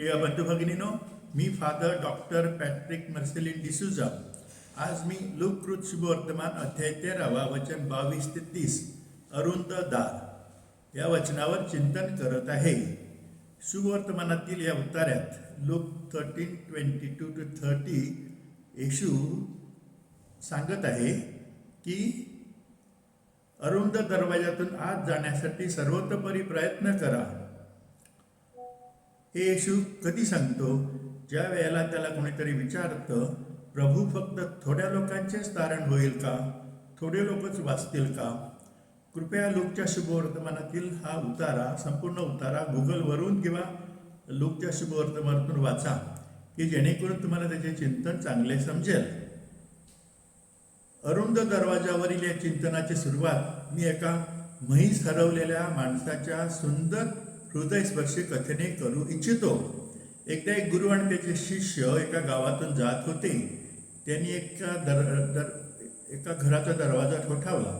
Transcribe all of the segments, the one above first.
प्रिय बंधू भगिनीनो मी father doctor Patrick Marceline D'Souza आज मी लोककृत शुभवर्तमान अध्याय तेरावा वचन बावीस ते तीस अरुंद दार. या वचनावर चिंतन करत आहे. शुभवर्तमानातील या उतार्यात लोक thirteen twenty two to thirty येशू सांगत आहे की अरुंद दरवाजातून आत जाण्यासाठी सर्वतोपरी प्रयत्न करा. हे येशू कधी सांगतो? ज्या वेळेला त्याला कोणीतरी विचारतं प्रभू फक्त थोड्या लोकांचेच तारण होईल का? थोडे लोकच वाचतील का? कृपया लोकच्या शुभवर्तमानातील हा उतारा संपूर्ण उतारा गुगलवरून किंवा लोकच्या शुभवर्तमानातून वाचा की जेणेकरून तुम्हाला त्याचे चिंतन चांगले समजेल. अरुंद दरवाजावरील या चिंतनाची सुरुवात मी एका म्हैस हरवलेल्या माणसाच्या सुंदर हृदयस्पर्शी कथेने करू इच्छितो. एकदा एक गुरु आणि त्याचे शिष्य एका गावातून जात होते. त्यांनी एका दर दर एका घराचा दरवाजा ठोठावला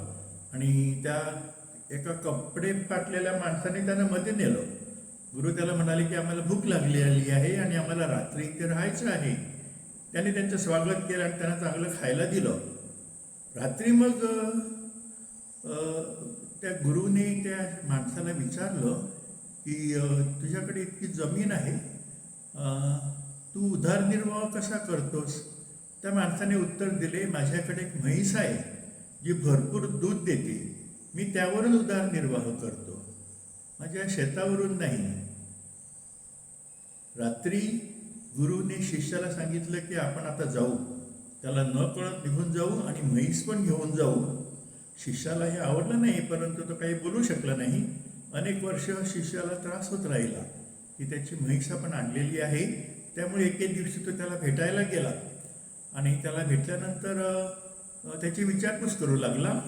आणि त्या एका कपडे फाटलेल्या माणसाने त्यांना मध्ये नेलं. गुरु त्याला म्हणाले की आम्हाला भूक लागलेली आहे आणि आम्हाला रात्री इथे राहायचं आहे. त्याने त्यांचं स्वागत केलं आणि त्यांना चांगलं खायला दिलं. रात्री मग त्या गुरुने त्या माणसाला विचारलं की तुझ्याकडे इतकी जमीन आहे तू उदारनिर्वाह कसा करतोस? त्या माणसाने उत्तर दिले माझ्याकडे एक म्हैस आहे जी भरपूर दूध देते. मी त्यावरून उदारनिर्वाह करतो. माझ्या शेतावरून नाही. रात्री गुरुने शिष्याला सांगितलं की आपण आता जाऊ. त्याला न कळत निघून जाऊ आणि म्हैस पण घेऊन जाऊ. शिष्याला हे आवडलं नाही परंतु तो काही बोलू शकला नाही. अनेक वर्ष शिष्याला त्रास होत राहिला. की त्याची म्हैस आपण आणलेली आहे. त्यामुळे एके दिवशी तो त्याला भेटायला गेला. आणि त्याला भेटल्यानंतर त्याची विचारपूस करू लागला.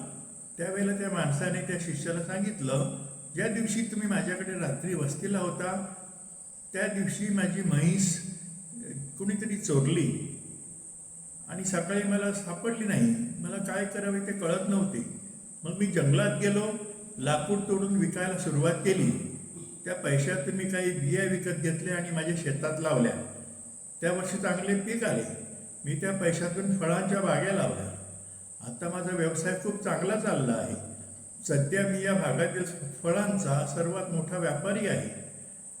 त्यावेळेला त्या माणसाने त्या शिष्याला सांगितलं ज्या दिवशी तुम्ही माझ्याकडे रात्री वस्तीला होता त्या दिवशी माझी म्हैस कुणीतरी चोरली. आणि सकाळी मला सापडली नाही. मला काय करावे ते कळत नव्हते. मग मी जंगलात गेलो. लाकूड तोडून विकायला सुरुवात केली. त्या पैशात मी काही बिया विकत घेतल्या आणि माझ्या शेतात लावल्या. त्या वर्षी चांगले पीक आले. मी त्या पैशातून फळांच्या बागा लावल्या. आता माझा व्यवसाय खूप चांगला चालला आहे. सध्या मी या भागातील फळांचा सर्वात मोठा व्यापारी आहे.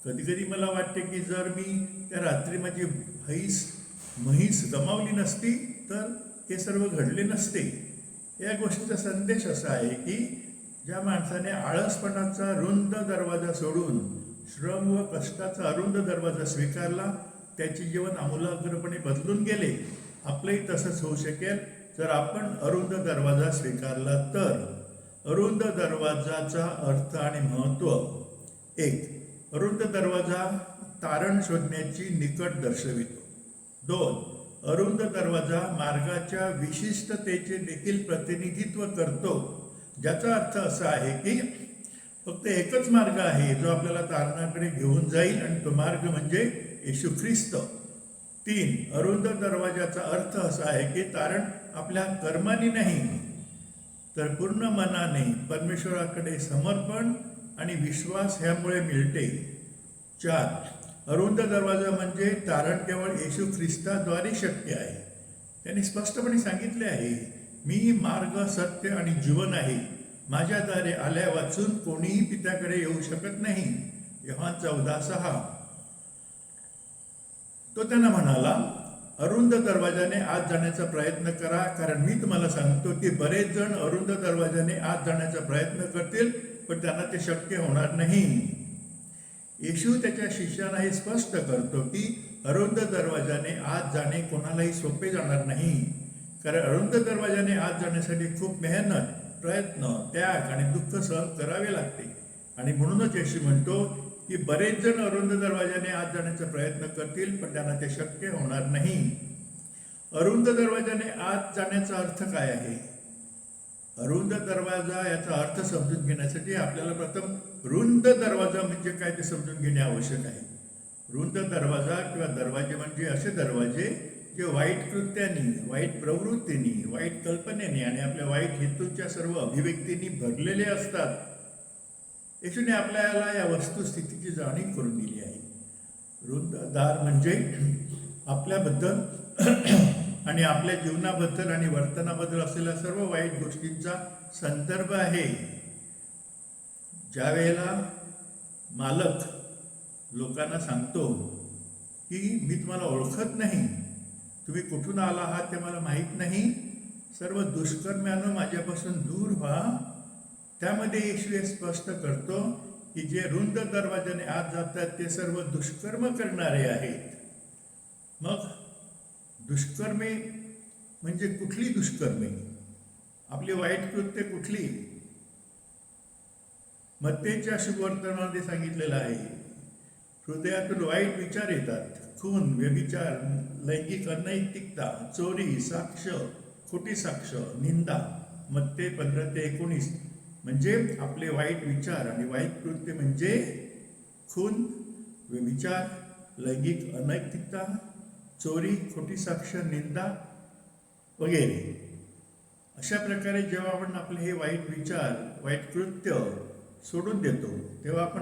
कधीकधी मला वाटते की जर मी त्या रात्री माझी म्हैस म्हैस गमावली नसती तर हे सर्व घडले नसते. या गोष्टीचा संदेश असा आहे की ज्या माणसाने आळसपणाचा रुंद दरवाजा सोडून श्रम व कष्टाचा अरुंद दरवाजा स्वीकारला त्याचे जीवन आमूलाग्रपणे बदलून गेले आपलंही तसंच होऊ शकेल. जर आपण अरुंद दरवाजा स्वीकारला तर अरुंद दरवाजाचा अर्थ आणि महत्त्व एक. अरुंद दरवाजा तारण शोधण्याची निकट दर्शवितो. दोन. अरुंद दरवाजा मार्गाच्या विशिष्टतेचे देखील प्रतिनिधित्व करतो. ज्याचा अर्थ असा आहे की फक्त एकच मार्ग आहे जो आपल्याला तारणाकडे घेऊन जाईल आणि तो मार्ग म्हणजे येशू ख्रिस्त. तीन अरुंद दरवाजाचा अर्थ असा आहे की तारण आपल्या कर्मानी नाही तर पूर्ण मनाने परमेश्वराकडे समर्पण आणि विश्वास ह्यामुळे मिळते. चार अरुंद दरवाजा म्हणजे तारण केवळ येशू ख्रिस्ताद्वारे शक्य आहे. त्यांनी स्पष्टपणे सांगितले आहे मी मार्ग सत्य आणि जीवन आहे. माझ्याद्वारे आल्या वाचून कोणीही पित्याकडे येऊ शकत नाही. योहान चौदा सहा. तो त्यांना म्हणाला अरुंद दरवाजाने आत जाण्याचा प्रयत्न करा कारण मी तुम्हाला सांगतो की बरेच जण अरुंद दरवाजाने आत जाण्याचा प्रयत्न करतील पण त्यांना ते शक्य होणार नाही. येशू त्याच्या शिष्यांना हे स्पष्ट करतो की अरुंद दरवाजाने आत जाणे कोणालाही सोपे जाणार नाही. कारण अरुंद दरवाजाने आत जाण्यासाठी खूप मेहनत प्रयत्न त्याग आणि दुःख सहन करावे लागते. आणि म्हणूनच अशी म्हणतो की बरेच जण अरुंद दरवाजाने आत जाण्याचा प्रयत्न करतील पण त्यांना ते शक्य होणार नाही. अरुंद दरवाजाने आत जाण्याचा अर्थ काय आहे? अरुंद दरवाजा याचा अर्थ समजून घेण्यासाठी आपल्याला प्रथम रुंद दरवाजा म्हणजे काय ते समजून घेणे आवश्यक आहे. रुंद दरवाजा किंवा दरवाजे म्हणजे असे दरवाजे जे वाईट कृत्यांनी वाईट प्रवृत्तींनी वाईट कल्पनेने आणि आपल्या वाईट हेतूंच्या सर्व अभिव्यक्तींनी भरलेले असतात. येशूने आपल्याला या वस्तुस्थितीची जाणीव करून दिली आहे. रुंददार म्हणजे आपल्याबद्दल आणि आपल्या जीवनाबद्दल आणि वर्तनाबद्दल असलेल्या सर्व वाईट गोष्टींचा संदर्भ आहे. ज्या वेळेला मालक लोकांना सांगतो की मी तुम्हाला ओळखत नाही तुम्ही कुठून आला आहात ते मला माहीत नाही. सर्व दुष्कर्म्यानं माझ्यापासून दूर व्हा. त्यामध्ये येशू हे स्पष्ट करतो की जे रुंद दरवाजाने आत जातात ते सर्व दुष्कर्म करणारे आहेत. मग दुष्कर्मे म्हणजे कुठली दुष्कर्मे? आपली वाईट कृत्य कुठली? मत्तेच्या शुभवर्तनामध्ये सांगितलेलं आहे. हृदयातून वाईट विचार येतात. खून व्यभिचार लैंगिक अनैतिकता चोरी साक्ष खोटी साक्ष निंदा मत्ते पंधरा ते एकोणीस म्हणजे आपले वाईट विचार आणि वाईट कृत्य म्हणजे खून व्यभिचार लैंगिक अनैतिकता चोरी खोटी साक्ष निंदा वगैरे. अशा प्रकारे जेव्हा आपण आपले हे वाईट विचार वाईट कृत्य सोडून देतो तेव्हा आपण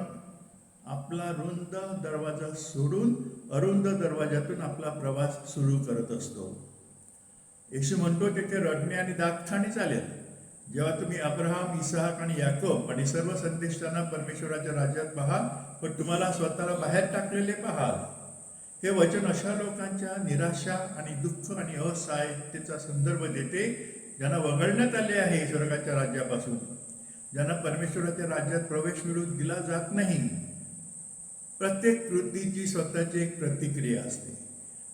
आपला रुंद दरवाजा सोडून अरुंद दरवाजातून आपला प्रवास सुरू करत असतो. येशू म्हणतो तिथे रडणे आणि दागखाणे चालेल. जेव्हा तुम्ही अब्राहम इसाहक आणि याकोब आणि सर्व संदेशांना परमेश्वराच्या राज्यात पहा पण तुम्हाला स्वतःला बाहेर टाकलेले पहाल. हे वचन अशा लोकांच्या निराशा आणि दुःख आणि असहायतेचा संदर्भ देते ज्यांना वगळण्यात आले आहे स्वर्गाच्या राज्यापासून. ज्यांना परमेश्वराच्या राज्यात प्रवेश मिळून दिला जात नाही. प्रत्येक कृतीची स्वतःची एक प्रतिक्रिया असते.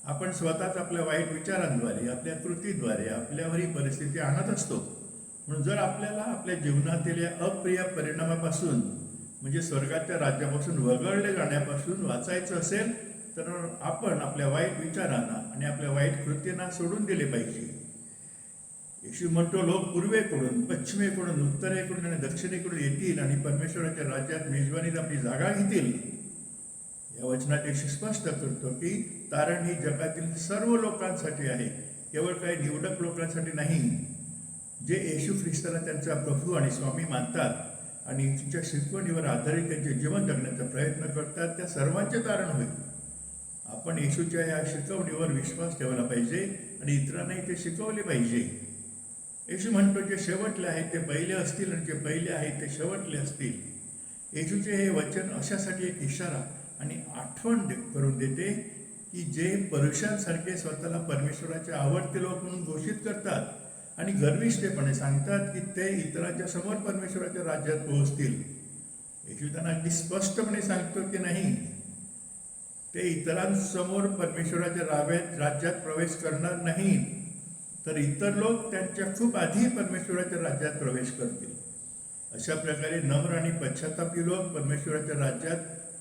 आपण स्वतःच आपल्या वाईट विचारांद्वारे आपल्या कृतीद्वारे आपल्यावर ही परिस्थिती आणत असतो. म्हणून जर आपल्याला आपल्या जीवनातील या अप्रिय परिणामापासून म्हणजे स्वर्गाच्या राज्यापासून वगळले जाण्यापासून वाचायचं असेल तर आपण आपल्या वाईट विचारांना आणि आपल्या वाईट कृतींना सोडून दिले पाहिजे. येशू म्हणतो लोक पूर्वेकडून पश्चिमेकडून उत्तरेकडून आणि दक्षिणेकडून येतील आणि परमेश्वराच्या राज्यात मेजवानीत आपली जागा घेतील. या वचनात येशू स्पष्ट करतो की तारण ही जगातील सर्व लोकांसाठी आहे. केवळ काही निवडक लोकांसाठी नाही. जे येशू ख्रिस्ताला त्यांचा प्रभू आणि स्वामी मानतात आणि तिच्या शिकवणीवर आधारित त्यांचे जीवन जगण्याचा प्रयत्न करतात त्या सर्वांचे तारण होईल. आपण येशूच्या या शिकवणीवर विश्वास ठेवला पाहिजे आणि इतरांनाही ते शिकवले पाहिजे. येशू म्हणतो जे शेवटले आहेत ते पहिले असतील आणि जे पहिले आहेत ते शेवटले असतील. येशूचे हे वचन अशासाठी एक इशारा आणि आठवण करून देते की जे परुषांसारखे स्वतःला परमेश्वराचे आवडते लोक म्हणून घोषित करतात आणि गर्विष्ठपणे सांगतात की ते इतरांच्या समोर परमेश्वराच्या राज्यात पोहोचतील. येशू त्यांना अगदी स्पष्टपणे सांगतो की नाही ते इतरांसमोर परमेश्वराच्या राव्यात राज्यात प्रवेश करणार नाही तर इतर लोक त्यांच्या खूप आधी परमेश्वराच्या राज्यात प्रवेश करतील. अशा प्रकारे नम्र आणि पश्चातापी लोक परमेश्वराच्या राज्यात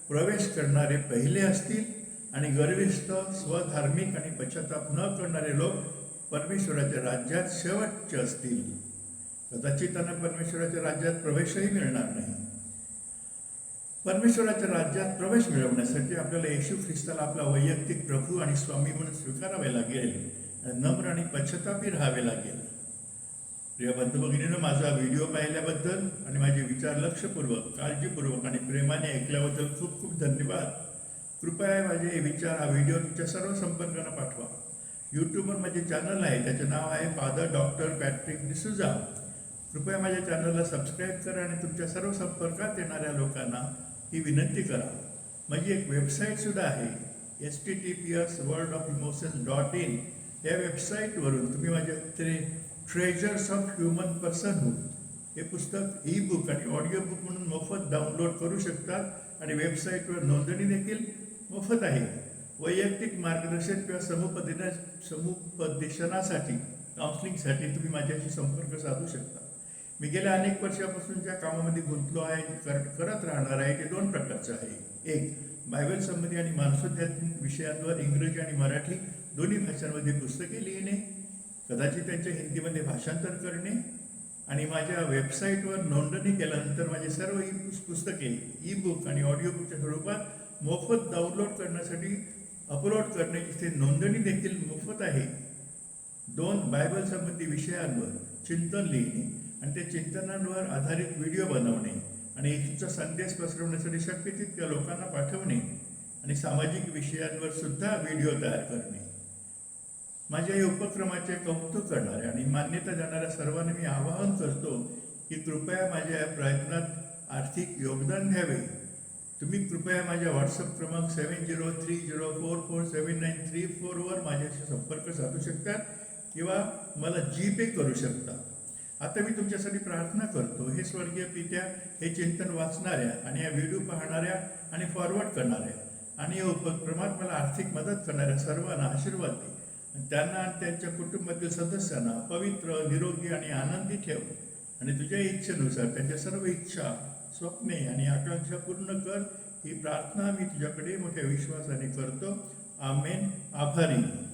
प्रवेश करणारे पहिले असतील आणि गर्विष्ठ स्वधार्मिक आणि पश्चाताप न करणारे लोक परमेश्वराच्या राज्यात शेवटचे असतील. कदाचित त्यांना परमेश्वराच्या राज्यात प्रवेशही मिळणार नाही. परमेश्वराच्या राज्यात प्रवेश मिळवण्यासाठी आपल्याला येशू ख्रिस्ताला आपला वैयक्तिक प्रभू आणि स्वामी म्हणून स्वीकारावे लागेल आणि नम्र आणि पश्चातापी राहावे लागेल. प्रिय बंधू माझा व्हिडिओ पाहिल्याबद्दल आणि माझे विचार लक्षपूर्वक काळजीपूर्वक आणि प्रेमाने ऐकल्याबद्दल खूप खूप धन्यवाद कृपया माझे हे विचार हा व्हिडिओ तुमच्या सर्व संपर्कांना पाठवा यूट्यूबवर माझे चॅनल आहे त्याचे नाव आहे फादर डॉक्टर पॅट्रिक डिसुजा कृपया माझ्या चॅनलला सबस्क्राईब करा आणि तुमच्या सर्व संपर्कात येणाऱ्या लोकांना ही विनंती करा माझी एक वेबसाईटसुद्धा आहे S T T P S world of emotions dot in या वेबसाईटवरून तुम्ही माझ्या ते ट्रेजर्स ऑफ ह्युमन पर्सनहूड हे पुस्तक ई बुक आणि ऑडिओ बुक म्हणून मोफत डाउनलोड करू शकतात आणि वेबसाईटवर नोंदणी देखील मोफत आहे. वैयक्तिक मार्गदर्शन किंवा समुपदेना समुपदेशनासाठी काउन्सिलिंगसाठी तुम्ही माझ्याशी संपर्क साधू शकता. मी गेल्या अनेक वर्षापासून ज्या कामामध्ये गुंतलो आहे कर करत राहणार आहे ते दोन प्रकारचं आहे. एक बायबल संबंधी आणि मानसोध्यात्मिक विषयांवर इंग्रजी आणि मराठी दोन्ही भाषांमध्ये पुस्तके लिहिणे. कदाचित त्यांच्या हिंदीमध्ये भाषांतर करणे आणि माझ्या वेबसाईटवर नोंदणी केल्यानंतर माझे सर्व ई पुस्तके ई बुक आणि ऑडिओ बुकच्या स्वरूपात मोफत डाउनलोड करण्यासाठी अपलोड करणे जिथे नोंदणी देखील मोफत आहे. दोन बायबल संबंधी विषयांवर चिंतन लिहिणे आणि त्या चिंतनांवर आधारित व्हिडिओ बनवणे आणि येशूचा संदेश पसरवण्यासाठी शक्य तितक्या लोकांना पाठवणे आणि सामाजिक विषयांवर सुद्धा व्हिडिओ तयार करणे. माझ्या या उपक्रमाचे कौतुक करणाऱ्या आणि मान्यता देणाऱ्या सर्वांना मी आवाहन करतो की कृपया माझ्या या प्रयत्नात आर्थिक योगदान द्यावे. तुम्ही कृपया माझ्या व्हॉट्सअप क्रमांक seven zero three zero four four seven nine three फोरवर माझ्याशी संपर्क साधू शकता किंवा मला जी पे करू शकता. आता मी तुमच्यासाठी प्रार्थना करतो. हे स्वर्गीय पित्या हे चिंतन वाचणाऱ्या आणि या व्हिडिओ पाहणाऱ्या आणि फॉरवर्ड करणाऱ्या आणि या उपक्रमात मला आर्थिक मदत करणाऱ्या सर्वांना आशीर्वाद दे. त्यांना आणि त्यांच्या कुटुंबातील सदस्यांना पवित्र निरोगी आणि आनंदी ठेव. आणि तुझ्या इच्छेनुसार त्यांच्या सर्व इच्छा स्वप्ने आणि आकांक्षा पूर्ण कर. ही प्रार्थना मी तुझ्याकडे मोठ्या विश्वासाने करतो. आमेन. आभारी.